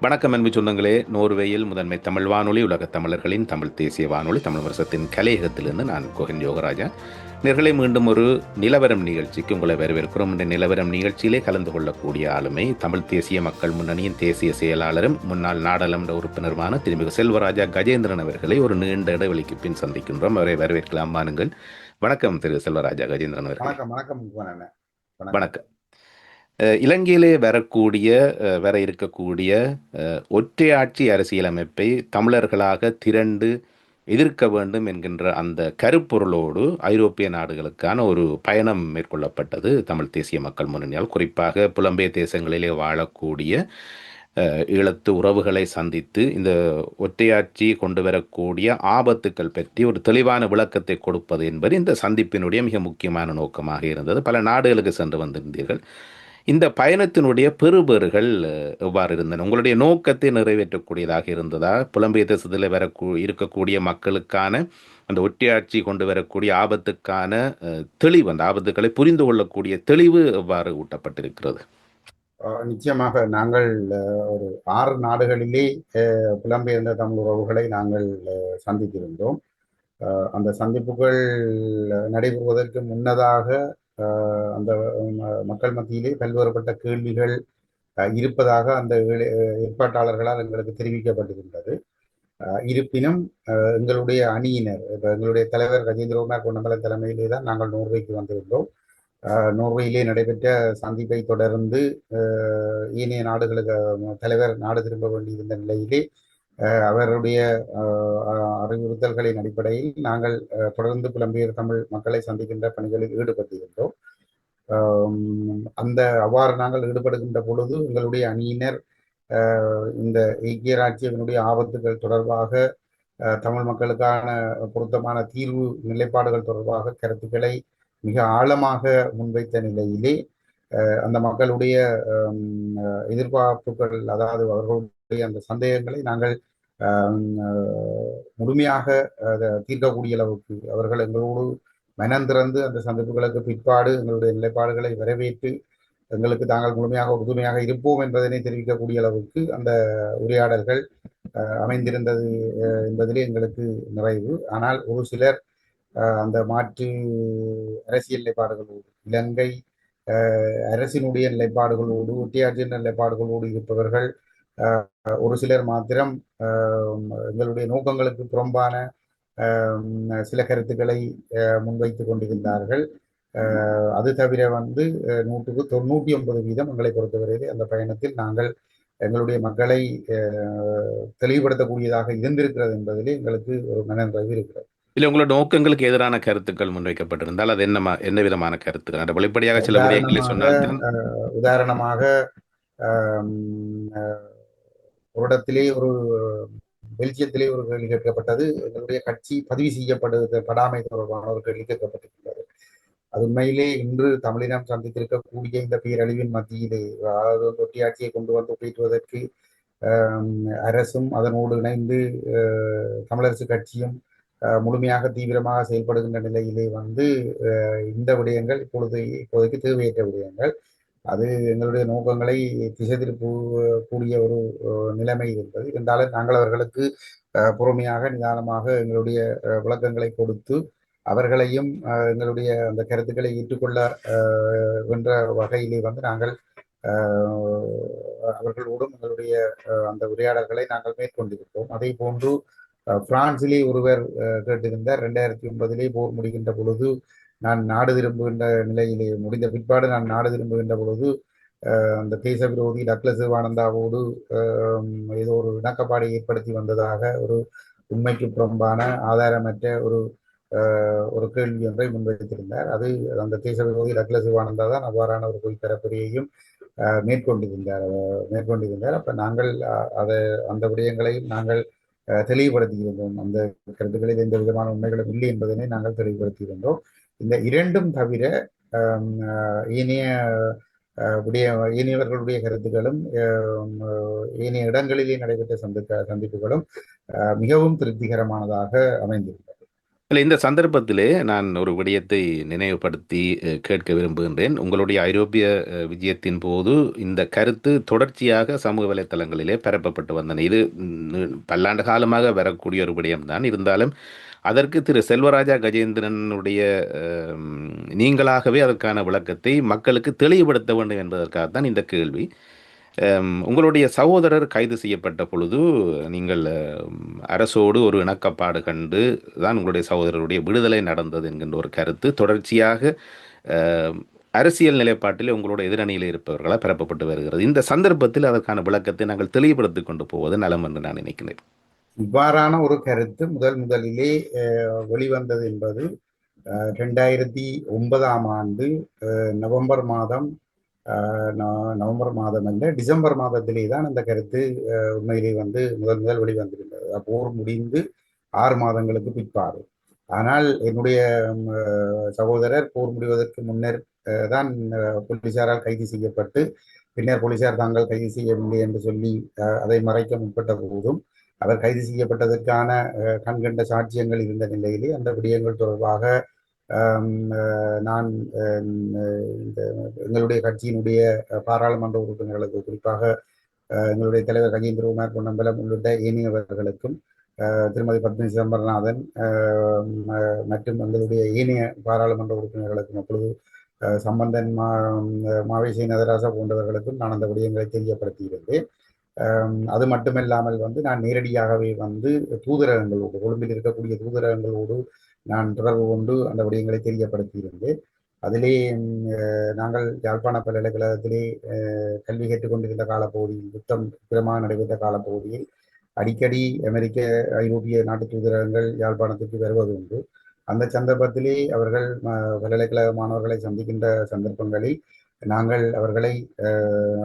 வணக்கம் அன்பு சொந்தங்களே. நோர்வேயில் முதன்மை தமிழ் வானொலி உலகத் தமிழர்களின் தமிழ் தேசிய வானொலி தமிழ் வருஷத்தின் கலையகத்திலிருந்து நான் கோகன் யோகராஜா. நேர்களை மீண்டும் ஒரு நிலவரம் நிகழ்ச்சிக்கு உங்களை வரவேற்கிறோம். இந்த நிலவரம் நிகழ்ச்சியிலே கலந்து கொள்ளக்கூடிய ஆளுமை தமிழ் தேசிய மக்கள் முன்னணியின் தேசிய செயலாளரும் முன்னாள் நாடாளுமன்ற உறுப்பினருமான திருமிகு செல்வராஜா கஜேந்திரன் அவர்களை ஒரு நீண்ட இடைவெளிக்கு பின் சந்திக்கின்றோம். அவரை வரவேற்கலாம். வாருங்கள். வணக்கம் திரு செல்வராஜா கஜேந்திரன் அவர்கள். வணக்கம். வணக்கம். இலங்கையிலே வரக்கூடிய வர இருக்கக்கூடிய ஒற்றையாட்சி அரசியலமைப்பை தமிழர்களாக திரண்டு எதிர்க்க வேண்டும் என்கின்ற அந்த கருப்பொருளோடு ஐரோப்பிய நாடுகளுக்கான ஒரு பயணம் மேற்கொள்ளப்பட்டது. தமிழ் தேசிய மக்கள் முன்னணியால். குறிப்பாக புலம்பெயர் தேசங்களிலே வாழக்கூடிய ஈழத்து உறவுகளை சந்தித்து இந்த ஒற்றையாட்சி கொண்டு வரக்கூடிய ஆபத்துக்கள் பற்றி ஒரு தெளிவான விளக்கத்தை கொடுப்பது என்பது இந்த சந்திப்பினுடைய மிக முக்கியமான நோக்கமாக இருந்தது. பல நாடுகளுக்கு சென்று வந்திருந்தீர்கள். இந்த பயணத்தினுடைய பெறுபேறுகள் எவ்வாறு இருந்தன? உங்களுடைய நோக்கத்தை நிறைவேற்றக்கூடியதாக இருந்ததா? புலம்பெயர் தேசத்தில் வர இருக்கக்கூடிய மக்களுக்கான அந்த ஒட்டியாட்சி கொண்டு வரக்கூடிய ஆபத்துக்கான தெளிவு அந்த ஆபத்துக்களை புரிந்து கொள்ளக்கூடிய தெளிவு எவ்வாறு ஊட்டப்பட்டிருக்கிறது? நிச்சயமாக நாங்கள் ஒரு ஆறு நாடுகளிலே புலம்பெயர்ந்த தமிழ் உறவுகளை நாங்கள் சந்தித்திருந்தோம். அந்த சந்திப்புகள் நடைபெறுவதற்கு முன்னதாக அந்த மக்கள் மத்தியிலே பல்வேறுபட்ட கேள்விகள் இருப்பதாக அந்த ஏற்பாட்டாளர்களால் எங்களுக்கு தெரிவிக்கப்பட்டிருந்தது. இருப்பினும் எங்களுடைய அணியினர் இப்போ எங்களுடைய தலைவர் கஜேந்திரகுமார் பொன்னமலை தலைமையிலே தான் நாங்கள் நோர்வேக்கு வந்திருந்தோம். நோர்வேயிலே நடைபெற்ற சந்திப்பை தொடர்ந்து ஏனைய நாடுகளுக்கு தலைவர் நாடு திரும்ப வேண்டியிருந்த நிலையிலே அவருடைய அஹ், அஹ், அறிவுறுத்தல்களின் அடிப்படையில் நாங்கள் அஹ், தொடர்ந்து புலம்பெயர் தமிழ் மக்களை சந்திக்கின்ற பணிகளில் ஈடுபட்டிருந்தோம். அந்த அவ்வாறு நாங்கள் ஈடுபடுகின்ற பொழுது எங்களுடைய அணியினர் இந்த ஐக்கிய ராஜ்யத்தினுடைய ஆபத்துகள் தொடர்பாக அஹ், தமிழ் மக்களுக்கான பொருத்தமான தீர்வு நிலைப்பாடுகள் தொடர்பாக கருத்துக்களை மிக ஆழமாக முன்வைத்த நிலையிலே அந்த மக்களுடைய எதிர்பார்ப்புகள் அதாவது அவர்களுடைய அந்த சந்தேகங்களை நாங்கள் முழுமையாக அதை தீர்க்கக்கூடிய அளவுக்கு அவர்கள் எங்களோடு மனந்திறந்து அந்த சந்திப்புகளுக்கு பிற்பாடு எங்களுடைய நிலைப்பாடுகளை வரவேற்று எங்களுக்கு தாங்கள் முழுமையாக உறுதுணையாக இருப்போம் என்பதனை தெரிவிக்கக்கூடிய அளவுக்கு அந்த உரையாடல்கள் அமைந்திருந்தது என்பதிலே எங்களுக்கு நிறைவு. ஆனால் ஒரு சிலர் அந்த மாற்று அரசியல் நிலைப்பாடுகளோடு இலங்கை அரசினுடைய நிலைப்பாடுகளோடு ஒட்டியாட்சியின் நிலைப்பாடுகளோடு இருப்பவர்கள் ஒரு சிலர் மாத்திரம் எங்களுடைய நோக்கங்களுக்கு புறம்பான சில கருத்துக்களை அஹ், முன்வைத்துக் கொண்டிருந்தார்கள். அது தவிர வந்து நூற்றுக்கு தொண்ணூற்றி ஒன்பது வீதம் எங்களை பொறுத்தவரையிலே அந்த பயணத்தில் நாங்கள் எங்களுடைய மக்களை தெளிவுபடுத்தக்கூடியதாக இருந்திருக்கிறது என்பதிலே எங்களுக்கு ஒரு மனநிறைவு இருக்கிறது. இல்லை உங்களோட நோக்கங்களுக்கு எதிரான கருத்துக்கள் முன்வைக்கப்பட்டிருந்தால் அது என்ன என்ன விதமான கருத்துக்கள்? அந்த வெளிப்படையாக சில சொன்னால் உதாரணமாக ஒரு இடத்திலே ஒரு பெல்ஜியத்திலே ஒரு கேள்வி கேட்கப்பட்டது. எங்களுடைய கட்சி பதிவு செய்யப்படுவது படாமை தொடர்பான ஒரு கேள்வி கேட்கப்பட்டிருக்கிறது. அது உண்மையிலே இன்று தமிழினம் சந்தித்திருக்கக்கூடிய இந்த பேரழிவின் மத்தியிலே அதாவது ஒட்டியாட்சியை கொண்டு வந்து ஒப்பிட்டுவதற்கு அரசும் அதனோடு இணைந்து தமிழரசு கட்சியும் முழுமையாக தீவிரமாக செயல்படுகின்ற நிலையிலே வந்து அஹ், இந்த விடயங்கள் இப்பொழுது இப்போதைக்கு தேவையற்ற விடயங்கள். அது எங்களுடைய நோக்கங்களை திசை திருப்ப கூடிய ஒரு நிலைமை இருந்தது. இருந்தாலும் நாங்கள் அவர்களுக்கு பொறுமையாக நிதானமாக எங்களுடைய விளக்கங்களை கொடுத்து அவர்களையும் அஹ், எங்களுடைய அந்த கருத்துக்களை ஏற்றுக்கொள்ள அஹ், என்ற வகையிலே வந்து நாங்கள் அஹ், அவர்களோடும் எங்களுடைய அஹ், அந்த உரையாடல்களை நாங்கள் மேற்கொண்டிருக்கிறோம் அதே போன்று பிரான்சிலே ஒருவர் கேட்டிருந்தார். ரெண்டாயிரத்தி ஒன்பதிலே போர் முடிகின்ற பொழுது நான் நாடு திரும்புகின்ற நிலையிலே முடிந்த பிற்பாடு நான் நாடு திரும்புகின்ற பொழுது அந்த தேச விரோதி டக்ளஸ் சிவானந்தாவோடு ஏதோ ஒரு இணக்கப்பாடை ஏற்படுத்தி வந்ததாக ஒரு உண்மைக்கு புறம்பான ஆதாரமற்ற ஒரு ஒரு கேள்வி ஒன்றை முன்வைத்திருந்தார். அது அந்த தேச விரோதி டக்ளஸ் சிவானந்தா தான் அவ்வாறான ஒரு பொய் பரப்புரையையும் அஹ், மேற்கொண்டிருந்தார். மேற்கொண்டிருந்தார். அப்ப நாங்கள் அதை அந்த விடயங்களையும் நாங்கள் அஹ், தெளிவுபடுத்தியிருந்தோம். அந்த கருத்துக்களில் எந்த விதமான உண்மைகளும் இல்லை என்பதனை நாங்கள் தெளிவுபடுத்தியிருந்தோம். இந்த இரண்டும் தவிர இனிய உடைய ஏனைய கருத்துக்களும் இனிய அஹ், ஏனைய இடங்களிலே நடைபெற்ற சந்திக்க சந்திப்புகளும் மிகவும் திருப்திகரமானதாக அமைந்திருக்கிறது இல்லை இந்த சந்தர்ப்பத்திலே நான் ஒரு விடயத்தை நினைவுபடுத்தி கேட்க விரும்புகின்றேன். உங்களுடைய ஐரோப்பிய விஜயத்தின் போது இந்த கருத்து தொடர்ச்சியாக சமூக வலைத்தளங்களிலே பரப்பப்பட்டு வந்தன. இது பல்லாண்டு காலமாக வரக்கூடிய ஒரு விடயம்தான். இருந்தாலும் அதற்கு திரு செல்வராஜா கஜேந்திரனுடைய நீங்களாகவே அதற்கான விளக்கத்தை மக்களுக்கு தெளிவுபடுத்த வேண்டும் என்பதற்காகத்தான் இந்த கேள்வி. உங்களுடைய சகோதரர் கைது செய்யப்பட்ட பொழுது நீங்கள் அரசோடு ஒரு இணக்கப்பாடு கண்டு தான் உங்களுடைய சகோதரருடைய விடுதலை நடந்தது என்கின்ற ஒரு கருத்து. தொடர்ச்சியாக அரசியல் நிலைப்பாட்டில் உங்களோட எதிரணியில் இருப்பவர்களால் பரப்பப்பட்டு வருகிறது. இந்த சந்தர்ப்பத்தில் அதற்கான விளக்கத்தை நாங்கள் தெளிவுபடுத்திக் கொண்டு போவது நலம் என்று நான் நினைக்கிறேன். இவ்வாறான ஒரு கருத்து முதல் முதலிலே வெளிவந்தது என்பது ரெண்டாயிரத்தி ஒன்பதாம் ஆண்டு நவம்பர் மாதம் நவம்பர் மாதம் அல்ல டிசம்பர் மாதத்திலே தான் அந்த கருத்து உண்மையிலே வந்து முதல் முதல் வெளிவந்திருந்தது. போர் முடிந்து ஆறு மாதங்களுக்கு பிற்பாடு. ஆனால் என்னுடைய சகோதரர் போர் முடிவதற்கு முன்னர் தான் போலீசாரால் கைது செய்யப்பட்டு பின்னர் போலீசார் தாங்கள் கைது செய்யவில்லை என்று சொல்லி அதை மறைக்க முற்பட்ட போதும் அவர் கைது செய்யப்பட்டதற்கான கண்கண்ட சாட்சியங்கள் இருந்த நிலையிலே அந்த விடயங்கள் தொடர்பாக நான் இந்த எங்களுடைய கட்சியினுடைய பாராளுமன்ற உறுப்பினர்களுக்கு குறிப்பாக எங்களுடைய தலைவர் கஜேந்திரகுமார் பொன்னம்பலம் உள்ளிட்ட ஏனையவர்களுக்கும் திருமதி பத்மி சிதம்பரநாதன் மற்றும் எங்களுடைய ஏனைய பாராளுமன்ற உறுப்பினர்களுக்கும் அப்பொழுது சம்பந்தன் மா மாவேசி நதராசா போன்றவர்களுக்கும் நான் அந்த விடயங்களை தெரியப்படுத்தியிருந்தேன். அது மட்டுமில்லாமல் வந்து நான் நேரடியாகவே வந்து தூதரகங்களோடு கொழும்பில் இருக்கக்கூடிய தூதரகங்களோடு நான் தொடர்பு கொண்டு அந்த விடயங்களை தெரியப்படுத்தியிருந்தேன். அதிலே அஹ், நாங்கள் யாழ்ப்பாண பல்கலைக்கழகத்திலே அஹ், கல்வி கற்றுக்கொண்டிருந்த காலப்பகுதியில் யுத்தம் பிரமாக நடைபெற்ற காலப்பகுதியில் அடிக்கடி அமெரிக்க ஐரோப்பிய நாட்டு தூதரகங்கள் யாழ்ப்பாணத்துக்கு வருவது உண்டு. அந்த சந்தர்ப்பத்திலே அவர்கள் பல்கலைக்கழக மாணவர்களை சந்திக்கின்ற சந்தர்ப்பங்களில் நாங்கள் அவர்களை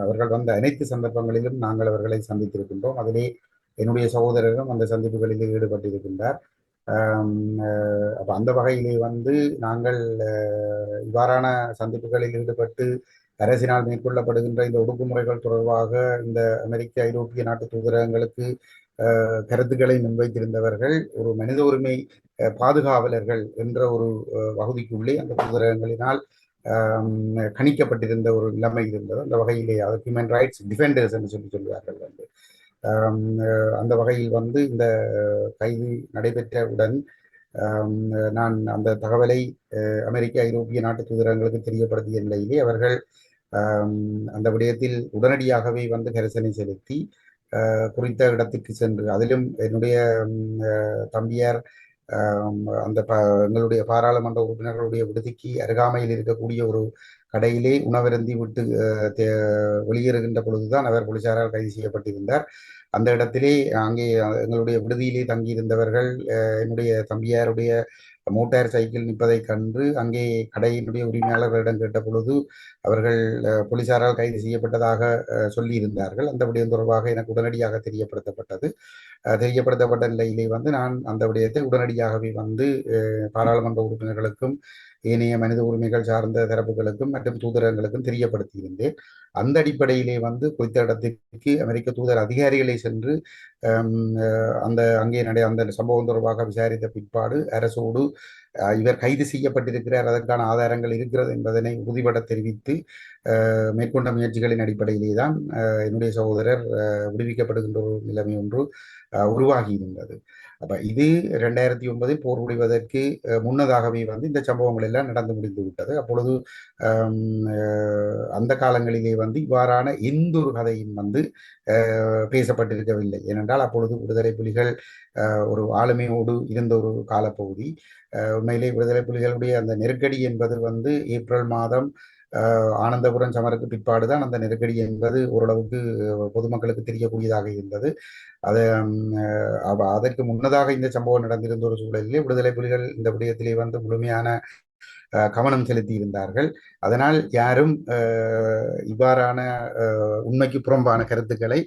அவர்கள் வந்த அனைத்து சந்தர்ப்பங்களிலும் நாங்கள் அவர்களை சந்தித்திருக்கின்றோம். அதிலே என்னுடைய சகோதரரும் அந்த சந்திப்புகளில் ஈடுபட்டிருக்கின்றார். ஆம், அப்ப அந்த வகையிலே வந்து நாங்கள் இவ்வாறான சந்திப்புகளில் ஈடுபட்டு அரசினால் மேற்கொள்ளப்படுகின்ற இந்த ஒடுக்குமுறைகள் தொடர்பாக இந்த அமெரிக்க ஐரோப்பிய நாட்டு தூதரகங்களுக்கு அஹ், கருத்துக்களை முன்வைத்திருந்தவர்கள் ஒரு மனித உரிமை அஹ், பாதுகாவலர்கள் என்ற ஒரு பகுதிக்குள்ளே அந்த தூதரகங்களினால் கணிக்கப்பட்டிருந்த ஒரு நிலைமை இருந்தது. அந்த வகையிலே அது ஹியூமன் ரைட்ஸ் டிஃபெண்டர்ஸ் என்று சொல்லி சொல்வார்கள் வந்து. அந்த வகையில் வந்து இந்த கைது நடைபெற்றவுடன் நான் அந்த தகவலை அஹ், அமெரிக்க ஐரோப்பிய நாட்டு தூதரங்களுக்கு தெரியப்படுத்திய நிலையிலே அவர்கள் அந்த விடயத்தில் உடனடியாகவே வந்து கரிசனை செலுத்தி குறித்த இடத்துக்கு சென்று அதிலும் என்னுடைய அஹ், தம்பியார் அந்த ப எங்களுடைய பாராளுமன்ற உறுப்பினர்களுடைய விடுதிக்கு அருகாமையில் இருக்கக்கூடிய ஒரு கடையிலே உணவருந்தி விட்டு அஹ், தே- வெளியேறுகின்ற பொழுதுதான் அவர் போலீசாரால் கைது செய்யப்பட்டிருந்தார். அந்த இடத்திலே அங்கே எங்களுடைய விடுதியிலே தங்கியிருந்தவர்கள் அஹ், என்னுடைய தம்பியாருடைய மோட்டார் சைக்கிள் நிற்பதைக் கண்டு அங்கே கடையினுடைய உரிமையாளர்களிடம் கேட்ட பொழுது அவர்கள் போலீசாரால் கைது செய்யப்பட்டதாக சொல்லியிருந்தார்கள். அந்த விடயம் தொடர்பாக எனக்கு உடனடியாக தெரியப்படுத்தப்பட்டது. தெரியப்படுத்தப்பட்ட நிலையிலே வந்து நான் அந்த விடயத்தை உடனடியாகவே வந்து பாராளுமன்ற உறுப்பினர்களுக்கும் ஏனைய மனித உரிமைகள் சார்ந்த தரப்புகளுக்கும் மற்றும் தூதரகங்களுக்கும் தெரியப்படுத்தியிருந்தேன் அந்த அடிப்படையிலே வந்து குறித்த இடத்திற்கு அமெரிக்க தூதர் அதிகாரிகளை சென்று அந்த அங்கே நடை அந்த சம்பவம் தொடர்பாக விசாரித்த பிற்பாடு அரசோடு இவர் கைது செய்யப்பட்டிருக்கிறார் அதற்கான ஆதாரங்கள் இருக்கிறது என்பதனை உறுதிபட தெரிவித்து மேற்கொண்ட முயற்சிகளின் அடிப்படையிலே தான் என்னுடைய சகோதரர் அஹ், விடுவிக்கப்படுகின்ற ஒரு நிலைமை ஒன்று அஹ், அப்ப இது ரெண்டாயிரத்தி ஒன்பதில் போர் முடிவதற்கு முன்னதாகவே வந்து இந்த சம்பவங்கள் எல்லாம் நடந்து முடிந்து விட்டது. அப்பொழுது அஹ், அந்த காலங்களிலே வந்து இவ்வாறான எந்த ஒரு கதையும் வந்து அஹ், பேசப்பட்டிருக்கவில்லை. ஏனென்றால் அப்பொழுது விடுதலை புலிகள் அஹ், ஒரு ஆளுமையோடு இருந்த ஒரு காலப்பகுதி. அஹ், உண்மையிலே விடுதலை புலிகளுடைய அந்த நெருக்கடி என்பது வந்து ஏப்ரல் மாதம் ஆனந்தபுரம் சமருக்கு பிற்பாடு தான் அந்த நெருக்கடி என்பது ஓரளவுக்கு பொதுமக்களுக்கு தெரியக்கூடியதாக இருந்தது. அது அதற்கு முன்னதாக இந்த சம்பவம் நடந்திருந்த ஒரு சூழலிலே விடுதலை புலிகள் இந்த விடயத்திலே வந்து முழுமையான அஹ், கவனம் செலுத்தி இருந்தார்கள். அதனால் யாரும் அஹ், இவ்வாறான அஹ், உண்மைக்கு புறம்பான கருத்துக்களை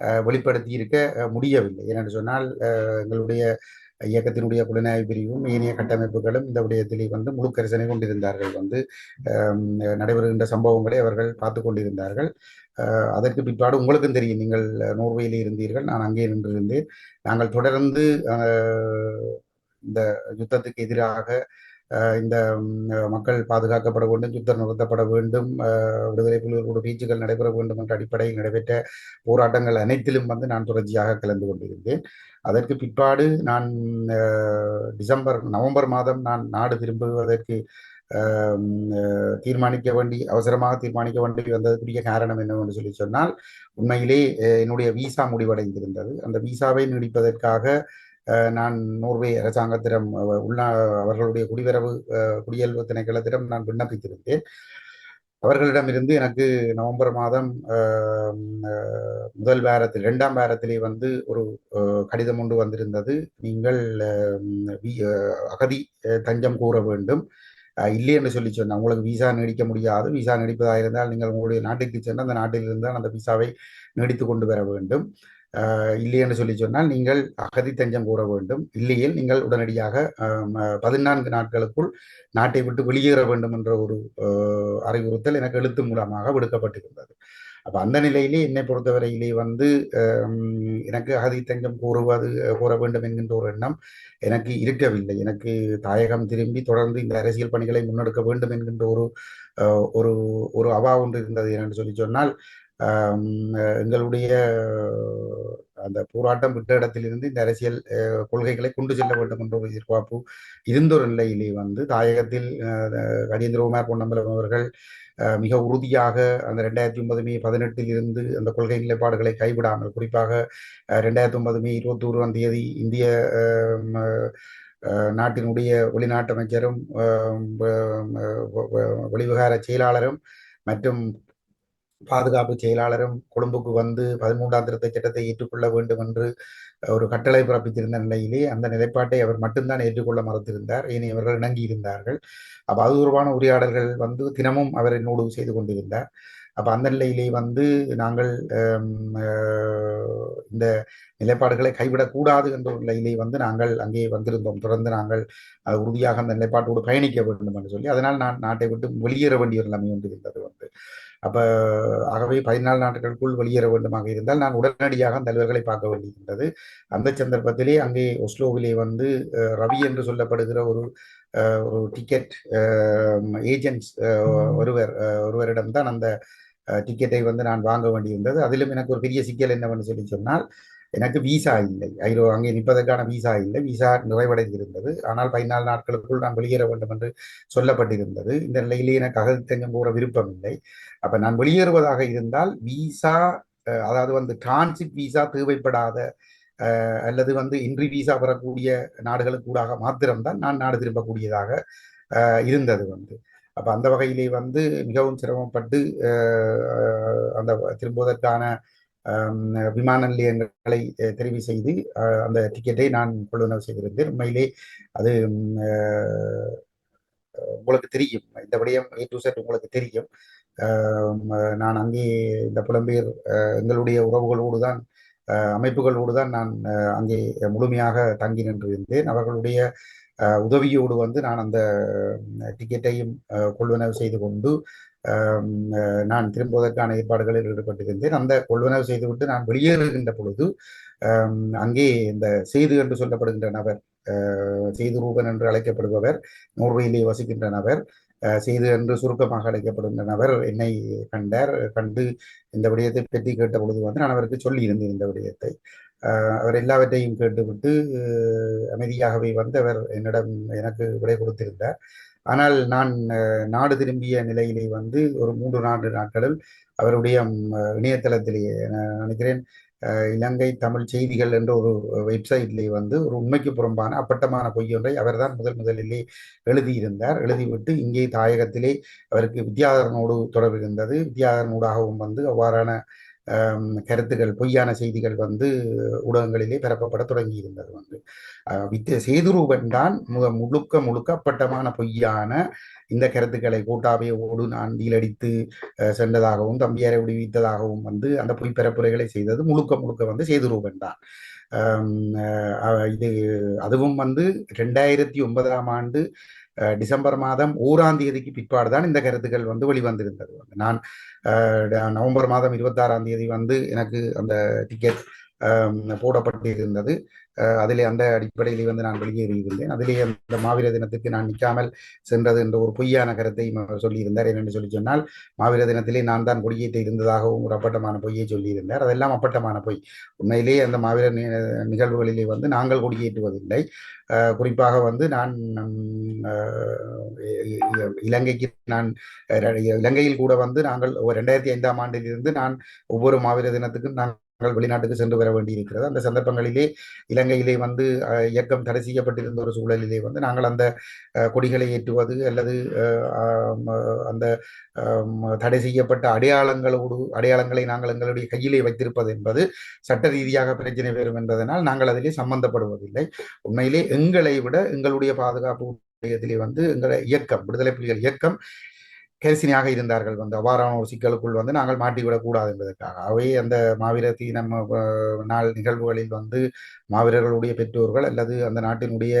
அஹ், வெளிப்படுத்தி இருக்க முடியவில்லை. ஏனென்று சொன்னால் அஹ், எங்களுடைய இயக்கத்தினுடைய புலனாய்வு பிரிவும் ஏனைய கட்டமைப்புகளும் இந்த விடயத்திலே வந்து முழு கரிசனை கொண்டிருந்தார்கள். வந்து நடைபெறுகின்ற சம்பவங்களை அவர்கள் பார்த்து கொண்டிருந்தார்கள். அதற்கு பிற்பாடு உங்களுக்கும் தெரியும் நீங்கள் நோர்வேயில் இருந்தீர்கள் நான் அங்கே நின்றிருந்தேன். நாங்கள் தொடர்ந்து அஹ், இந்த யுத்தத்துக்கு எதிராக இந்த மக்கள் பாதுகாக்கப்பட வேண்டும் யுத்தம் நிறுத்தப்பட வேண்டும் விடுதலை புலிகளோட பேச்சுக்கள் நடைபெற வேண்டும் என்ற அடிப்படையில் நடைபெற்ற போராட்டங்கள் அனைத்திலும் வந்து நான் தொடர்ச்சியாக கலந்து கொண்டிருந்தேன். அதற்கு பிற்பாடு நான் டிசம்பர் நவம்பர் மாதம் நான் நாடு திரும்புவதற்கு தீர்மானிக்க வேண்டி அவசரமாக தீர்மானிக்க வேண்டி வந்ததுக்குரிய காரணம் என்னவென்று சொல்லி சொன்னால் உண்மையிலே என்னுடைய விசா முடிவடைந்திருந்தது. அந்த விசாவை நீடிப்பதற்காக நான் நோர்வே அரசாங்கத்திடம் உள்நா அவர்களுடைய குடிவரவு குடியல்வு திணைக்களத்திடம் நான் விண்ணப்பித்திருந்தேன். அவர்களிடமிருந்து எனக்கு நவம்பர் மாதம் முதல் வாரத்தில் இரண்டாம் வாரத்திலே வந்து ஒரு கடிதம் ஒன்று வந்திருந்தது. நீங்கள் அகதி தஞ்சம் கூற வேண்டும். இல்லை என்று சொல்லி சொன்னா உங்களுக்கு விசா நீடிக்க முடியாது. விசா நீடிப்பதாக இருந்தால் நீங்கள் உங்களுடைய நாட்டுக்கு சென்று அந்த நாட்டில் இருந்தால் அந்த விசாவை நீடித்து கொண்டு வர வேண்டும். இல்லை என்று சொல்லி சொன்னால் நீங்கள் அகதி தஞ்சம் கூற வேண்டும். இல்லையில் நீங்கள் உடனடியாக பதினான்கு நாட்களுக்குள் நாட்டை விட்டு வெளியேற வேண்டும் என்ற ஒரு அறிவுறுத்தல் எனக்கு எழுத்து மூலமாக விடுக்கப்பட்டிருந்தது. அப்ப அந்த நிலையிலே என்னை பொறுத்தவரையிலே வந்து எனக்கு அகதி தஞ்சம் கூறுவது கூற வேண்டும் என்கின்ற ஒரு எண்ணம் எனக்கு இருக்கவில்லை. எனக்கு தாயகம் திரும்பி தொடர்ந்து இந்த அரசியல் பணிகளை முன்னெடுக்க வேண்டும் என்கின்ற ஒரு ஒரு ஒரு அவா ஒன்று இருந்தது. என்று சொல்லி சொன்னால் எங்களுடைய அந்த போராட்டம் விட்ட இடத்திலிருந்து இந்த அரசியல் கொள்கைகளை கொண்டு செல்ல வேண்டும் என்ற ஒரு எதிர்பார்ப்பு இருந்தொரு நிலையிலே வந்து தாயகத்தில் கஜேந்திரகுமார் பொன்னம்பலம் அவர்கள் மிக உறுதியாக அந்த ரெண்டாயிரத்தி ஒன்பது மே பதினெட்டில் இருந்து அந்த கொள்கை நிலைப்பாடுகளை கைவிடாமல் குறிப்பாக ரெண்டாயிரத்தி ஒன்பது மே இருபத்தி ஒருவாம் தேதி இந்திய நாட்டினுடைய வெளிநாட்டு அமைச்சரும் வெளிவிகார செயலாளரும் மற்றும் பாதுகாப்பு செயலாளரும் கொழும்புக்கு வந்து பதிமூன்றாம் திருத்த சட்டத்தை ஏற்றுக்கொள்ள வேண்டும் என்று ஒரு கட்டளை பிறப்பித்திருந்த நிலையிலே அந்த நிலைப்பாட்டை அவர் மட்டும்தான் ஏற்றுக்கொள்ள மறுத்திருந்தார். இனி அவர்கள் இணங்கி இருந்தார்கள் அப்ப அது தொடர்பான உரையாடல்கள் வந்து தினமும் அவர் என்னோடு செய்து கொண்டிருந்தார். அப்ப அந்த நிலையிலே வந்து நாங்கள் இந்த நிலைப்பாடுகளை கைவிடக்கூடாது என்ற ஒரு நிலையிலே வந்து நாங்கள் அங்கே வந்திருந்தோம். தொடர்ந்து நாங்கள் உறுதியாக அந்த நிலைப்பாட்டோடு பயணிக்க வேண்டும் என்று சொல்லி அதனால் நான் நாட்டை விட்டு வெளியேற வேண்டிய ஒரு நிலைமை ஒன்று இருந்தது வந்து. அப்ப ஆகவே பதினாலு நாட்களுக்குள் வெளியேற வேண்டுமாக இருந்தால் நான் உடனடியாக தலைவர்களை பார்க்க வேண்டியிருந்தது. அந்த சந்தர்ப்பத்திலே அங்கே ஒஸ்லோவிலே வந்து ரவி என்று சொல்லப்படுகிற ஒரு ஒரு டிக்கெட் ஏஜென்ட்ஸ் ஒருவர் ஒருவரிடம் தான் அந்த டிக்கெட்டை வந்து நான் வாங்க வேண்டியிருந்தது. அதிலும் எனக்கு ஒரு பெரிய சிக்கல் என்னவென்று சொல்லி சொன்னால் எனக்கு விசா இல்லை. ஐரோ அங்கே நிற்பதற்கான விசா இல்லை. விசா நிறைவடைந்திருந்தது. ஆனால் பதினாலு நாட்களுக்குள் நான் வெளியேற வேண்டும் என்று சொல்லப்பட்டிருந்தது. இந்த நிலையிலே எனக்கு அகத்தஞ்சம் போகிற விருப்பம் இல்லை. அப்ப நான் வெளியேறுவதாக இருந்தால் விசா அதாவது வந்து டிரான்சிட் விசா தேவைப்படாத அல்லது வந்து இன்றி விசா பெறக்கூடிய நாடுகளுக்கு கூடாக மாத்திரம்தான் நான் நாடு திரும்பக்கூடியதாக இருந்தது வந்து. அப்ப அந்த வகையிலே வந்து மிகவும் சிரமப்பட்டு அந்த திரும்புவதற்கான விமான நிலையங்களை தெரிவு செய்து அந்த டிக்கெட்டை நான் கொள்ளுநர் செய்திருந்தேன். உண்மையிலே அது உங்களுக்கு தெரியும். இந்த விடயம் ஏ டு செட் உங்களுக்கு தெரியும். நான் அங்கே இந்த புலம்பெயர் எங்களுடைய உறவுகளோடு தான் அமைப்புகளோடு தான் நான் அங்கே முழுமையாக தங்கி நின்றிருந்தேன். அவர்களுடைய உதவியோடு வந்து நான் அந்த டிக்கெட்டையும் கொள்வனவு செய்து கொண்டு நான் திரும்புவதற்கான ஏற்பாடுகளில் ஈடுபட்டிருந்தேன். அந்த கொள்வனவு செய்துவிட்டு நான் வெளியேறுகின்ற பொழுது அங்கே இந்த செய்து என்று சொல்லப்படுகின்ற நபர் செய்து ரூபன் என்று அழைக்கப்படுபவர் நோர்வேயிலே வசிக்கின்ற நபர் செய்து என்று சுருக்கமாக அழைக்கப்படுகின்ற நபர் என்னை கண்டார். கண்டு இந்த விடயத்தை பற்றி கேட்ட பொழுது வந்து நான் அவருக்கு சொல்லி இருந்தேன் இந்த விடயத்தை. அவர் எல்லாவற்றையும் கேட்டுவிட்டு அமைதியாகவே வந்து அவர் என்னிடம் எனக்கு விடை கொடுத்திருந்தார். ஆனால் நான் நாடு திரும்பிய நிலையிலே வந்து ஒரு மூன்று நான்கு நாட்களில் அவருடைய இணையதளத்திலேயே நான் நினைக்கிறேன் இலங்கை தமிழ் செய்திகள் என்ற ஒரு வெப்சைட்லேயே வந்து ஒரு உண்மைக்கு புறம்பான அப்பட்டமான பொய்யொன்றை அவர்தான் முதல் முதலிலே எழுதியிருந்தார். எழுதிவிட்டு இங்கே தாயகத்திலே அவருக்கு வித்யாதரனோடு தொடர்பு இருந்தது. வித்யாதரனூடாகவும் வந்து அவ்வாறான கருத்துக்கள் பொய்யான செய்திகள் வந்து ஊடகங்களிலே பரப்பப்பட தொடங்கி இருந்தது வந்து வித்ய சேதுரூபன் தான் முழுக்க முழுக்க முழுக்கப்பட்டமான பொய்யான இந்த கருத்துக்களை கூட்டாவே ஓடு நான் நீலடித்து சென்றதாகவும் தம்பியாரை விடுவித்ததாகவும் வந்து அந்த பொய் பரப்புரைகளை செய்தது முழுக்க முழுக்க வந்து சேதுரூபன் தான். இது அதுவும் வந்து ரெண்டாயிரத்தி ஒன்பதாம் ஆண்டு டிசம்பர் மாதம் ஓராம் தேதிக்கு பிற்பாடு தான் இந்த கருத்துக்கள் வந்து வெளிவந்திருந்தது. நான் நவம்பர் மாதம் இருபத்தாறாம் தேதி வந்து எனக்கு அந்த டிக்கெட் போடப்பட்டிருந்தது. அதிலே அந்த அடிப்படையில் வந்து நான் வெளியேறியிருந்தேன் அதிலே அந்த மாவீர தினத்துக்கு நான் நிற்காமல் சென்றது என்ற ஒரு பொய்யான கருத்தை சொல்லியிருந்தார். என்னென்று சொல்லி சொன்னால் மாவீர தினத்திலே நான் தான் கொடியேற்ற இருந்ததாகவும் ஒரு அப்பட்டமான பொய்யை சொல்லியிருந்தார். அதெல்லாம் அப்பட்டமான பொய். உண்மையிலேயே அந்த மாவீர நிகழ்வுகளிலே வந்து நாங்கள் கொடியேற்றுவதில்லை. குறிப்பாக வந்து நான் இலங்கைக்கு நான் இலங்கையில் கூட வந்து நாங்கள் ரெண்டாயிரத்தி ஐந்தாம் ஆண்டிலிருந்து நான் ஒவ்வொரு மாவீர தினத்துக்கும் நான் நாங்கள் வெளிநாட்டுக்கு சென்று வர வேண்டியிருக்கிறது. அந்த சந்தர்ப்பங்களிலே இலங்கையிலே வந்து அஹ், இயக்கம் தடை செய்யப்பட்டிருந்த ஒரு சூழலிலே வந்து நாங்கள் அந்த அஹ், கொடிகளை ஏற்றுவது அல்லது அஹ், அஹ், அந்த தடை செய்யப்பட்ட அடையாளங்களோடு அடையாளங்களை நாங்கள் எங்களுடைய கையிலே வைத்திருப்பது என்பது சட்ட ரீதியாக பிரச்சனை வரும் என்பதனால் நாங்கள் அதிலே சம்பந்தப்படுவதில்லை. உண்மையிலே எங்களை விட எங்களுடைய பாதுகாப்பு இதிலே வந்து எங்களை இயக்கம் விடுதலை புலிகள் இயக்கம் கரிசனையாக இருந்தார்கள் வந்து. அவ்வாறான ஒரு சிக்கலுக்குள் வந்து நாங்கள் மாட்டிவிடக்கூடாது என்பதற்காக. அவை அந்த மாவீர தீனம் நாள் நிகழ்வுகளில் வந்து மாவீரர்களுடைய பெற்றோர்கள் அல்லது அந்த நாட்டினுடைய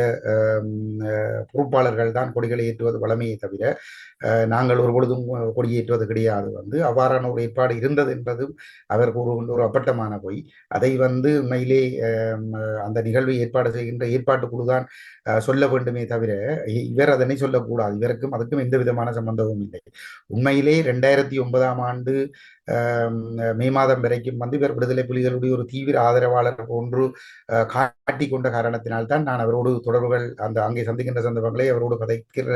பொறுப்பாளர்கள் தான் கொடிகளை ஏற்றுவது வளமையை தவிர அஹ், நாங்கள் ஒரு பொழுதும் கொடியேற்றுவது கிடையாது. வந்து அவ்வாறான ஒரு ஏற்பாடு இருந்தது என்பதும் அவர் கூறுகின்ற ஒரு அப்பட்டமான பொய். அதை வந்து உண்மையிலே அந்த நிகழ்வை ஏற்பாடு செய்கின்ற ஏற்பாட்டு குழுதான் அஹ், சொல்ல வேண்டுமே தவிர இ- இவர் அதனை சொல்லக்கூடாது. இவருக்கும் அதுக்கும் எந்த விதமான சம்பந்தமும் இல்லை. உண்மையிலே ரெண்டாயிரத்தி ஒன்பதாம் ஆண்டு மே மாதம் வரைக்கும் வந்து இவர் விடுதலை புலிகளுடைய ஒரு தீவிர ஆதரவாளர் போன்று அஹ், கொண்ட காரணத்தினால்தான் நான் அவரோடு தொடர்புகள் அந்த அங்கே சந்திக்கின்ற சந்தர்ப்பங்களை அவரோடு கதைக்கிற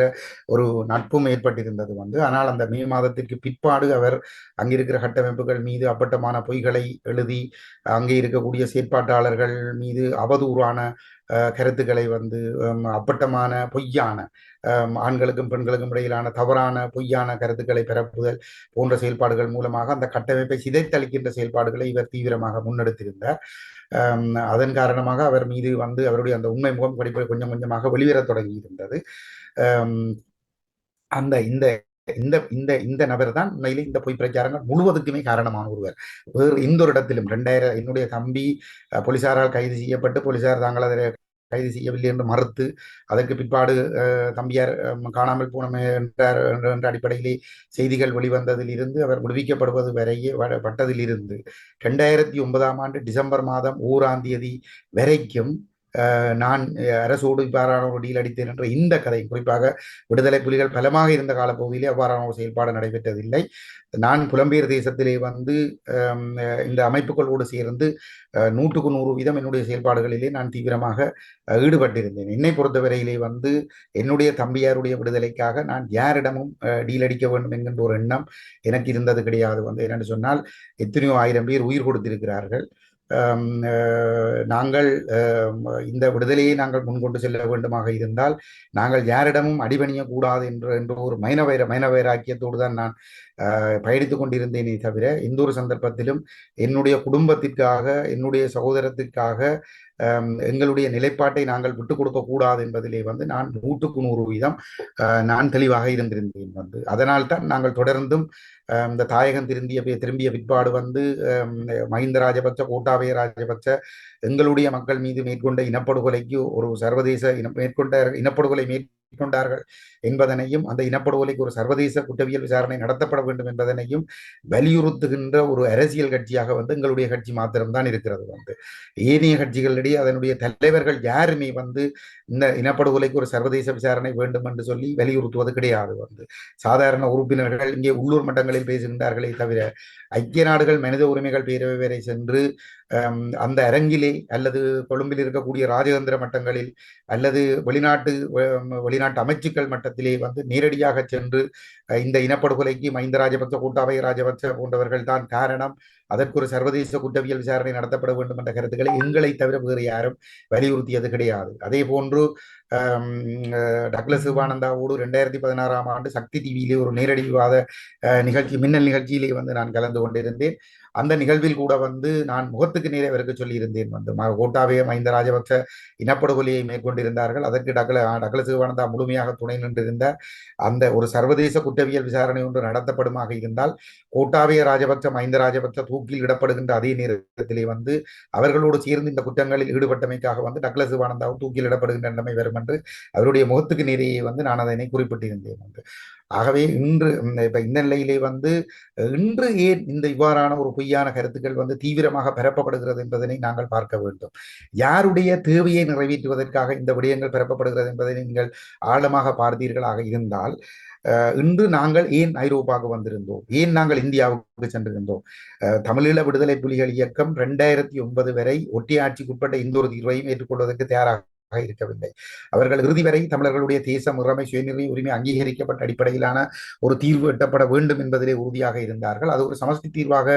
ஒரு நட்பும் ஏற்பட்டிருந்தது வந்து. ஆனால் அந்த மே மாதத்திற்கு பிற்பாடு அவர் அங்கிருக்கிற கட்டமைப்புகள் மீது அப்பட்டமான பொய்களை எழுதி அங்கே இருக்கக்கூடிய செயற்பாட்டாளர்கள் மீது அவதூறான கருத்துக்களை வந்து அப்பட்டமான பொய்யான ஆண்களுக்கும் பெண்களுக்கும் இடையிலான தவறான பொய்யான கருத்துக்களை பரப்புதல் போன்ற செயல்பாடுகள் மூலமாக அந்த கட்டமைப்பை சிதைத்தளிக்கின்ற செயல்பாடுகளை இவர் தீவிரமாக முன்னெடுத்திருந்தார். அதன் காரணமாக அவர் மீது வந்து அவருடைய அந்த உண்மை முகம் படிப்பு கொஞ்சம் கொஞ்சமாக வெளிவரத் தொடங்கி இருந்தது அந்த இந்த இந்த இந்த இந்த நபர் தான் உண்மையிலே இந்த பொய் பிரச்சாரங்கள் முழுவதுக்குமே காரணமான ஒருவர். வேறு எந்த ஒரு இடத்திலும் ரெண்டாயிரம் என்னுடைய தம்பி போலீசாரால் கைது செய்யப்பட்டு போலீசார் தாங்கள் அதை கைது செய்யவில்லை என்று மறுத்து அதற்கு பிற்பாடு தம்பியார் காணாமல் போனமே என்றார் என்ற அடிப்படையிலே செய்திகள் வெளிவந்ததில் இருந்து அவர் விடுவிக்கப்படுவது வரையே பட்டதிலிருந்து ரெண்டாயிரத்தி ஒன்பதாம் ஆண்டு டிசம்பர் மாதம் ஓராம் தேதி வரைக்கும் நான் அரசோடு இவ்வாறான ஒரு டீல் அடித்தேன் என்ற இந்த கதை குறிப்பாக விடுதலை புலிகள் பலமாக இருந்த காலப்பகுதியிலே அவ்வாறான ஒரு செயல்பாடு நடைபெற்றதில்லை. நான் புலம்பெயர் தேசத்திலே வந்து இந்த அமைப்புகளோடு சேர்ந்து நூற்றுக்கு நூறு வீதம் என்னுடைய செயல்பாடுகளிலே நான் தீவிரமாக ஈடுபட்டிருந்தேன். என்னை பொறுத்தவரையிலே வந்து என்னுடைய தம்பியாருடைய விடுதலைக்காக நான் யாரிடமும் டீல் அடிக்க வேண்டும் என்கின்ற ஒரு எண்ணம் எனக்கு இருந்தது கிடையாது வந்து. என்னென்னு சொன்னால் எத்தனையோ ஆயிரம் பேர் உயிர் கொடுத்திருக்கிறார்கள். நாங்கள் அஹ், இந்த விடுதலையை நாங்கள் முன்கொண்டு செல்ல வேண்டுமாக இருந்தால் நாங்கள் யாரிடமும் அடிபணியக்கூடாது என்ற என்ற ஒரு மைனவைர மைனவைராக்கியத்தோடு தான் நான் அஹ், பயணித்துக் கொண்டிருந்தேனே தவிர எந்த ஒரு சந்தர்ப்பத்திலும் என்னுடைய குடும்பத்திற்காக என்னுடைய சகோதரத்திற்காக எங்களுடைய நிலைப்பாட்டை நாங்கள் விட்டுக் கொடுக்க கூடாது என்பதிலே வந்து நான் நூற்றுக்கு நூறு வீதம் நான் தெளிவாக இருந்திருந்தேன் வந்து. அதனால் தான் நாங்கள் தொடர்ந்தும் இந்த தாயகம் திரும்பிய திரும்பிய பிற்பாடு வந்து மஹிந்த ராஜபக்ச கோட்டாபய ராஜபக்ச எங்களுடைய மக்கள் மீது மேற்கொண்ட இனப்படுகொலைக்கு ஒரு சர்வதேச இன மேற்கொண்ட இனப்படுகொலை கொண்டார்கள் என்பதனையும் அந்த இனப்படுகொலைக்கு ஒரு சர்வதேச குற்றவியல் விசாரணை நடத்தப்பட வேண்டும் என்பதனையும் வலியுறுத்துகின்ற ஒரு அரசியல் கட்சியாக வந்து எங்களுடைய கட்சி மாத்திரம்தான் இருக்கிறது வந்து. ஏனைய கட்சிகளிடையே அதனுடைய தலைவர்கள் யாருமே வந்து இந்த இனப்படுகொலைக்கு ஒரு சர்வதேச விசாரணை வேண்டும் என்று சொல்லி வலியுறுத்துவது கிடையாது வந்து. சாதாரண உறுப்பினர்கள் இங்கே உள்ளூர் மட்டங்களில் பேசுகின்றார்களே தவிர ஐக்கிய நாடுகள் மனித உரிமைகள் பேரவை வரை சென்று அந்த அரங்கிலே அல்லது கொழும்பில் இருக்கக்கூடிய ராஜதந்திர மட்டங்களில் அல்லது வெளிநாட்டு வெளிநாட்டு அமைச்சுக்கள் மட்டத்திலே வந்து நேரடியாக சென்று இந்த இனப்படுகொலைக்கு மஹிந்த ராஜபக்ச கூட்டாபய ராஜபக்ச போன்றவர்கள் தான் காரணம். அதற்கு ஒரு சர்வதேச குற்றவியல் விசாரணை நடத்தப்பட வேண்டும் என்ற கருத்துக்களை எங்களை தவிர வேறு யாரும் வலியுறுத்தியது கிடையாது. அதே போன்று டக்ளஸ் சிவானந்தாவோடு ரெண்டாயிரத்தி பதினாறாம் ஆண்டு சக்தி டிவியிலே ஒரு நேரடி விவாத நிகழ்ச்சி மின்னல் நிகழ்ச்சியிலே வந்து நான் கலந்து கொண்டிருந்தேன். அந்த நிகழ்வில் கூட வந்து நான் முகத்துக்கு நேரே அவருக்கு சொல்லியிருந்தேன். வந்து கோட்டாவே மஹிந்த ராஜபக்ச இனப்படுகொலையை மேற்கொண்டிருந்தார்கள். அதற்கு டக்ள சிவானந்தா முழுமையாக துணை நின்றிருந்தார் அந்த ஒரு சர்வதேச குற்றவியல் விசாரணை ஒன்று நடத்தப்படுமாக இருந்தால் கோட்டாபய ராஜபக்ச மஹிந்த ராஜபக்ச தூக்கில் இடப்படுகின்ற அதே நேரத்திலே வந்து அவர்களோடு சேர்ந்து இந்த குற்றங்களில் ஈடுபட்டமைக்காக வந்து டக்ள சிவானந்தாவும் தூக்கில் இடப்படுகின்ற நிலைமை வரும் என்று அவருடைய முகத்துக்கு நேரையே வந்து நான் அதனை குறிப்பிட்டிருந்தேன் என்று. ஆகவே இன்று இப்ப இந்த நிலையிலே வந்து இன்று ஏன் இந்த இவ்வாறான ஒரு பொய்யான கருத்துக்கள் வந்து தீவிரமாக பரப்பப்படுகிறது என்பதனை நாங்கள் பார்க்க வேண்டும். யாருடைய தேவையை நிறைவேற்றுவதற்காக இந்த விடயங்கள் பரப்பப்படுகிறது என்பதை நீங்கள் ஆழமாக பார்த்தீர்களாக இருந்தால் இன்று நாங்கள் ஏன் ஐரோப்பாவுக்கு வந்திருந்தோம்? ஏன் நாங்கள் இந்தியாவுக்கு சென்றிருந்தோம்? தமிழீழ விடுதலை புலிகள் இயக்கம் ரெண்டாயிரத்தி ஒன்பது வரை ஒட்டியாட்சிக்குட்பட்ட இந்த ஒரு தீர்வையும் ஏற்றுக்கொள்வதற்கு தயாராக இருக்கவில்லை அவர்கள் இறுதி வரை தமிழர்களுடைய தேச முறைமை சுயநிர்ணய உரிமை அங்கீகரிக்கப்பட்ட அடிப்படையிலான ஒரு தீர்வு எட்டப்பட வேண்டும் என்பதிலே உறுதியாக இருந்தார்கள். அது ஒரு சமஸ்தி தீர்வாக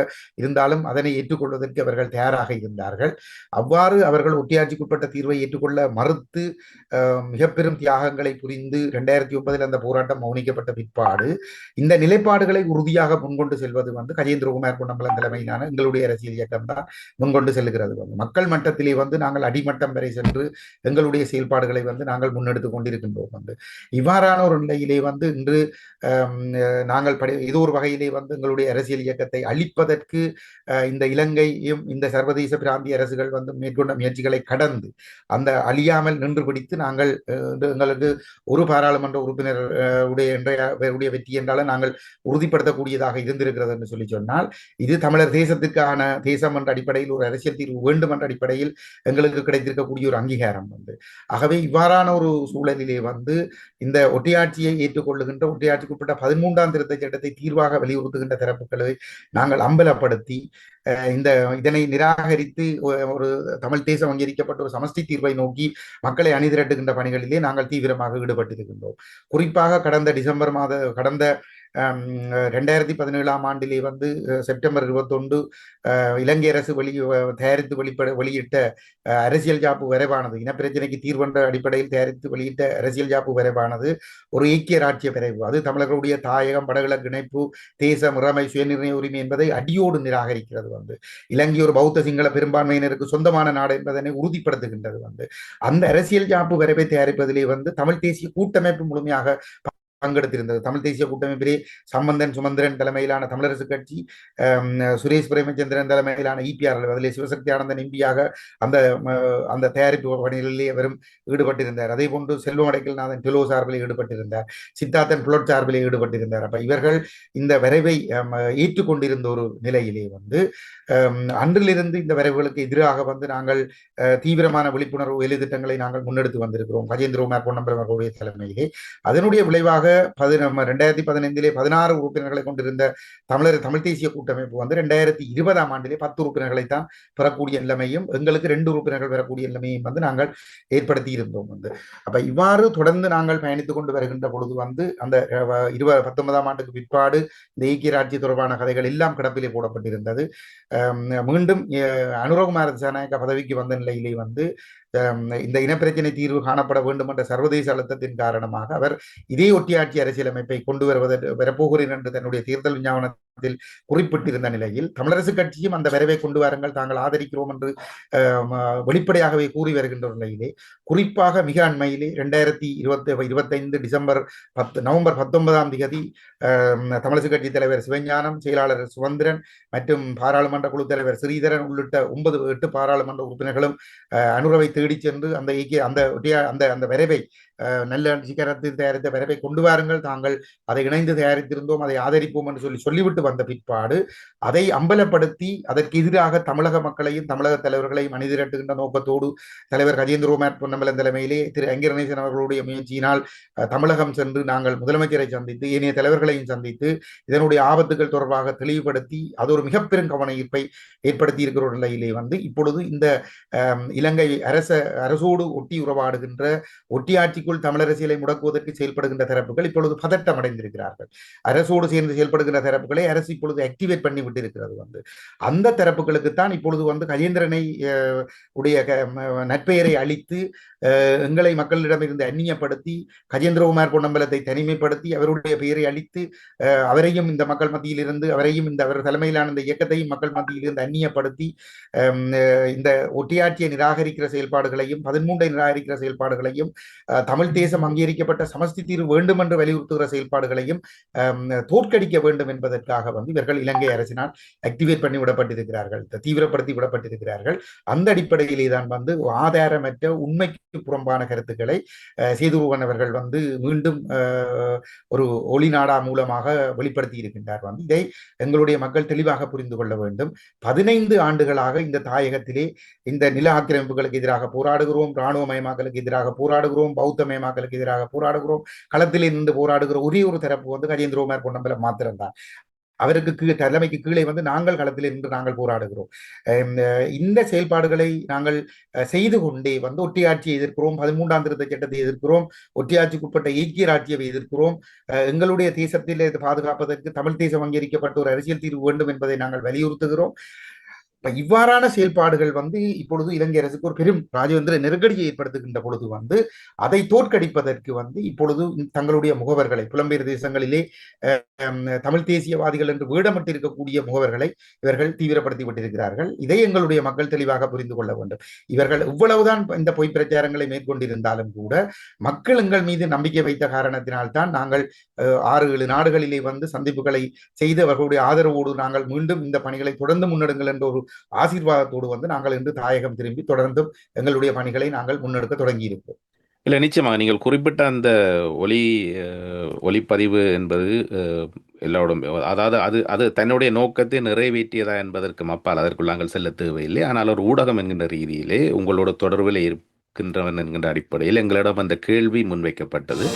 இருந்தாலும் அதனை ஏற்றுக்கொள்வதற்கு அவர்கள் தயாராக இருந்தார்கள். அவ்வாறு அவர்கள் ஒட்டியாட்சிக்குட்பட்ட தீர்வை ஏற்றுக்கொள்ள மறுத்து மிக பெரும் தியாகங்களை புரிந்து இரண்டாயிரத்தி ஒன்பதில் அந்த போராட்டம் மௌனிக்கப்பட்ட பிற்பாடு இந்த நிலைப்பாடுகளை உறுதியாக முன்கொண்டு செல்வது வந்து கஜேந்திரகுமார் பொன்னம்பலம் தலைமையிலான எங்களுடைய அரசியல் இயக்கம் தான் முன்கொண்டு செல்கிறது மக்கள் மட்டத்திலே வந்து நாங்கள் அடிமட்டம் வரை சென்று எங்கள் எங்களுடைய செயல்பாடுகளை வந்து நாங்கள் முன்னெடுத்து கொண்டிருக்கின்றோம். வந்து இவ்வாறான ஒரு நிலையிலே வந்து இன்று நாங்கள் படி இது ஒரு வகையிலே வந்து எங்களுடைய அரசியல் இயக்கத்தை அழிப்பதற்கு இந்த இலங்கையும் இந்த சர்வதேச பிராந்திய அரசுகள் வந்து மேற்கொண்ட முயற்சிகளை கடந்து அந்த அழியாமல் நின்று பிடித்து நாங்கள் எங்களுக்கு ஒரு பாராளுமன்ற உறுப்பினர் உடைய உடைய வெற்றி என்றாலும் நாங்கள் உறுதிப்படுத்தக்கூடியதாக இருந்திருக்கிறது என்று சொல்லி சொன்னால் இது தமிழர் தேசத்துக்கான தேசம் என்ற அடிப்படையில் ஒரு அரசியல் தீர்வு வேண்டும் என்ற அடிப்படையில் எங்களுக்கு கிடைத்திருக்கக்கூடிய ஒரு அங்கீகாரம் வந்து. ஆகவே இவ்வாறான ஒரு சூழலிலே வந்து இந்த ஒட்டியாட்சியை ஏற்றுக்கொள்ளுகின்ற ஒட்டியாட்சிக்குட்பட்ட பதிமூன்றாம் திருத்த சட்டத்தை தீர்வாக வலியுறுத்துகின்ற தரப்புகளை நாங்கள் அம்பலப்படுத்தி இந்த இதனை நிராகரித்து ஒரு தமிழ் தேசம் அங்கீகரிக்கப்பட்ட ஒரு சமஸ்தி தீர்வை நோக்கி மக்களை அணிதிரட்டுகின்ற பணிகளிலே நாங்கள் தீவிரமாக ஈடுபட்டிருக்கின்றோம். குறிப்பாக கடந்த டிசம்பர் மாத கடந்த ரெண்டாயிரத்தி பதினேழாம் ஆண்டிலே வந்து செப்டம்பர் இருபத்தொன்று இலங்கை அரசு வெளி தயாரித்து வெளிப்பட வெளியிட்ட அரசியல் ஜாப்பு வரைவானது இனப்பிரச்சனைக்கு தீர்வென்ற அடிப்படையில் தயாரித்து வெளியிட்ட அரசியல் ஜாப்பு வரைவானது ஒரு ஐக்கிய ராட்சிய விரைவு. அது தமிழர்களுடைய தாயகம் படகிழக்கு இணைப்பு தேச முறைமை சுயநிர்ணய உரிமை என்பதை அடியோடு நிராகரிக்கிறது வந்து. இலங்கை ஒரு பௌத்த சிங்கள பெரும்பான்மையினருக்கு சொந்தமான நாடு என்பதனை உறுதிப்படுத்துகின்றது வந்து. அந்த அரசியல் ஜாப்பு வரைவை தயாரிப்பதிலே வந்து தமிழ் தேசிய கூட்டமைப்பு முழுமையாக பங்கெடுத்திருந்தது. தமிழ் தேசிய கூட்டமைப்பிலே சம்பந்தன் சுமந்திரன் தலைமையிலான தமிழரசு கட்சி சுரேஷ் பிரேமச்சந்திரன் தலைமையிலான இபிஆர் அதிலே சிவசக்தி ஆனந்தன் எம்பியாக அந்த அந்த தயாரிப்பு பணிகளிலே அவரும் ஈடுபட்டிருந்தார். அதே போன்று செல்வம் அடைக்கல்நாதன் டெலோ சார்பில் ஈடுபட்டிருந்தார். சித்தார்த்தன் புலட் சார்பில் ஈடுபட்டிருந்தார். அப்ப இவர்கள் இந்த வரைவை ஏற்றுக்கொண்டிருந்த ஒரு நிலையிலே வந்து அன்றிலிருந்து இந்த வரைவுகளுக்கு எதிராக வந்து நாங்கள் தீவிரமான விழிப்புணர்வு வேலை திட்டங்களை நாங்கள் முன்னெடுத்து வந்திருக்கிறோம். கஜேந்திரகுமார் பொன்னம்பரம் அவர்களுடைய தலைமையிலே. அதனுடைய விளைவாக பதின ரெண்டாயிரத்தி பதினைந்திலே பதினாறு உறுப்பினர்களை கொண்டிருந்த தமிழர் தமிழ் தேசிய கூட்டமைப்பு வந்து ரெண்டாயிரத்தி இருபதாம் ஆண்டிலே பத்து உறுப்பினர்களை தான் பெறக்கூடிய நிலைமையும் எங்களுக்கு ரெண்டு உறுப்பினர்கள் பெறக்கூடிய நிலைமையும் வந்து நாங்கள் ஏற்படுத்தி இருந்தோம் வந்து. அப்ப இவ்வாறு தொடர்ந்து நாங்கள் பயணித்துக் கொண்டு வருகின்ற பொழுது வந்து அந்த இருபது பத்தொன்பதாம் ஆண்டுக்கு பிற்பாடு இந்த ஐக்கிய ராட்சிய தொடர்பான கதைகள் எல்லாம் கிடப்பிலே போடப்பட்டிருந்தது. மீண்டும் அனுரகுமார திசாநாயக்க பதவிக்கு வந்த நிலையிலே வந்து இந்த இனப்பிரச்சனை தீர்வு காணப்பட வேண்டும் என்ற சர்வதேச அழுத்தத்தின் காரணமாக அவர் இதே ஒட்டியாட்சி அரசியலமைப்பை கொண்டு வருவதற்கு வரப்போகிறேன் என்று தன்னுடைய தேர்தல் அதில் குறிப்பிட்டிருந்த நிலையில் தமிழரசு கட்சியும் அந்த வரவை கொண்டு வாருங்கள் தாங்கள் ஆதரிக்கிறோம் என்று வெளிப்படையாகவே கூறி வருகின்ற நிலையிலே குறிப்பாக மிக அண்மையிலே ரெண்டாயிரத்தி இருபத்தி இருபத்தைந்து டிசம்பர் பத்து நவம்பர் பத்தொன்பதாம் தேதி தமிழரசு கட்சி தலைவர் சிவஞானம் செயலாளர் சுதந்திரன் மற்றும் பாராளுமன்ற குழு தலைவர் ஸ்ரீதரன் உள்ளிட்ட ஒன்பது எட்டு பாராளுமன்ற உறுப்பினர்களும் அனுரவை தேடி சென்று அந்த அந்த அந்த அந்த விரைவை நல்ல சீக்கிரத்தில் தயாரித்த விரைவை கொண்டு வாருங்கள் தாங்கள் அதை இணைந்து தயாரித்திருந்தோம் அதை ஆதரிப்போம் என்று சொல்லி சொல்லிவிட்டு வந்த பிற்பாடு அதை அம்பலப்படுத்தி அதற்கு எதிராக தமிழக மக்களையும் தமிழக தலைவர்களையும் அணிதிரட்டுகின்ற நோக்கத்தோடு தலைவர் கஜேந்திரகுமார் பொன்னம்பலம் தலைமையிலே திரு அங்கிரணேசன் அவர்களுடைய முயற்சியினால் தமிழகம் சென்று நாங்கள் முதலமைச்சரை சந்தித்து ஏனைய தலைவர்களையும் சந்தித்து இதனுடைய ஆபத்துகள் தொடர்பாக தெளிவுபடுத்தி அது ஒரு மிகப்பெரும் கவன ஈர்ப்பை ஏற்படுத்தி இருக்கிற நிலையிலே வந்து இப்பொழுது இந்த இலங்கை அரச அரசோடு ஒட்டி உறவாடுகின்ற ஒட்டி ஆட்சிக்குள் தமிழ் அரசியலை முடக்குவதற்கு செயல்படுகின்ற தரப்புகள் இப்பொழுது பதட்டம் அடைந்திருக்கிறார்கள். அரசோடு சேர்ந்து செயல்படுகின்ற தரப்புகளை அரசு இப்பொழுது ஆக்டிவேட் பண்ணி விட்டு இருக்கிறது வந்து. அந்த தரப்புகளுக்கு தான் இப்பொழுது வந்து கஜேந்திரனை உடைய நட்பெயரை அளித்து எங்களை மக்களிடமிருந்து அந்நியப்படுத்தி கஜேந்திரகுமார் பொன்னம்பலத்தை தனிமைப்படுத்தி அவருடைய பெயரை அளித்து அவரையும் இந்த மக்கள் மத்தியிலிருந்து அவரையும் இந்த அவர் தலைமையிலான இந்த இயக்கத்தையும் மக்கள் மத்தியிலிருந்து அந்நியப்படுத்தி இந்த ஒட்டியாட்சியை நிராகரிக்கிற செயல்பாடுகளையும் பதிமூன்றை நிராகரிக்கிற செயல்பாடுகளையும் தமிழ் தேசம் அங்கீகரிக்கப்பட்ட சமஸ்தி தீர்வு வேண்டும் என்று வலியுறுத்துகிற செயல்பாடுகளையும் தோற்கடிக்க வேண்டும் என்பதற்காக காரணமாக வந்து இவர்கள் இலங்கை அரசினால் ஆக்டிவேட் பண்ணி விடப்பட்டிருக்கிறார்கள். தீவிரப்படுத்தி விடப்பட்டிருக்கிறார்கள். அந்த அடிப்படையிலே தான் வந்து ஆதாரமற்ற உண்மைக்கு புறம்பான கருத்துக்களை அஹ், அவர்கள் வந்து மீண்டும் ஒரு ஒளிநாடா மூலமாக வெளிப்படுத்தி இருக்கின்றார். வந்து இதை எங்களுடைய மக்கள் தெளிவாக புரிந்து கொள்ள வேண்டும். பதினைந்து ஆண்டுகளாக இந்த தாயகத்திலே இந்த நில ஆக்கிரமிப்புகளுக்கு எதிராக போராடுகிறோம் இராணுவமயமாக்கலுக்கு எதிராக போராடுகிறோம் பௌத்தமயமாக்கலுக்கு எதிராக போராடுகிறோம் களத்திலே நின்று போராடுகிற ஒரே ஒரு தரப்பு வந்து கஜேந்திரகுமார் பொன்னம்பலம் மாத்திரம்தான். அவருக்கு கீழே தலைமைக்கு கீழே வந்து நாங்கள் களத்தில் இருந்து நாங்கள் போராடுகிறோம். அஹ் இந்த செயல்பாடுகளை நாங்கள் செய்து கொண்டே வந்து ஒட்டியாட்சியை எதிர்க்கிறோம். பதிமூன்றாம் திருத்த சட்டத்தை எதிர்க்கிறோம். ஒட்டியாட்சிக்குட்பட்ட ஐக்கிய ராஜ்யவை எதிர்க்கிறோம். அஹ், எங்களுடைய தேசத்தில் பாதுகாப்பதற்கு தமிழ் தேசம் அங்கீகரிக்கப்பட்ட ஒரு அரசியல் தீர்வு வேண்டும் என்பதை நாங்கள் வலியுறுத்துகிறோம். இப்ப இவ்வாறான செயல்பாடுகள் வந்து இப்பொழுது இலங்கை அரசுக்கு ஒரு பெரும் ராஜேந்திர நெருக்கடியை ஏற்படுத்துகின்ற பொழுது வந்து அதை தோற்கடிப்பதற்கு வந்து இப்பொழுது தங்களுடைய முகவர்களை புலம்பெயர் தேசங்களிலே தமிழ் தேசியவாதிகள் என்று வீடமிட்டிருக்கக்கூடிய முகவர்களை இவர்கள் தீவிரப்படுத்தி விட்டிருக்கிறார்கள் இதை எங்களுடைய மக்கள் தெளிவாக புரிந்து கொள்ள வேண்டும். இவர்கள் இவ்வளவுதான் இந்த பொய் பிரச்சாரங்களை மேற்கொண்டிருந்தாலும் கூட மக்கள் எங்கள் மீது நம்பிக்கை வைத்த காரணத்தினால்தான் நாங்கள் அஹ், ஆறு ஏழு நாடுகளிலே வந்து சந்திப்புகளை செய்து அவர்களுடைய ஆதரவோடு நாங்கள் மீண்டும் இந்த பணிகளை தொடர்ந்து முன்னெடுங்கள் என்ற ஒரு ஆசீர்வாதத்தோடு வந்து நாங்கள் இன்று தாயகம் திரும்பி தொடர்ந்தும் எங்களுடைய பணிகளை நாங்கள் முன்னெடுக்க தொடங்கி இல்லை நிச்சயமாக நீங்கள் குறிப்பிட்ட அந்த ஒலி ஒலிப்பதிவு என்பது அஹ், அதாவது அது அது தன்னுடைய நோக்கத்தை நிறைவேற்றியதா என்பதற்கு அப்பால் அதற்குள் நாங்கள் செல்ல தேவையில்லை. ஆனால் ஒரு ஊடகம் என்கின்ற ரீதியிலே உங்களோட தொடர்பில் இருக்கின்றவன் என்கின்ற அடிப்படையில் எங்களிடம் அந்த கேள்வி முன்வைக்கப்பட்டது.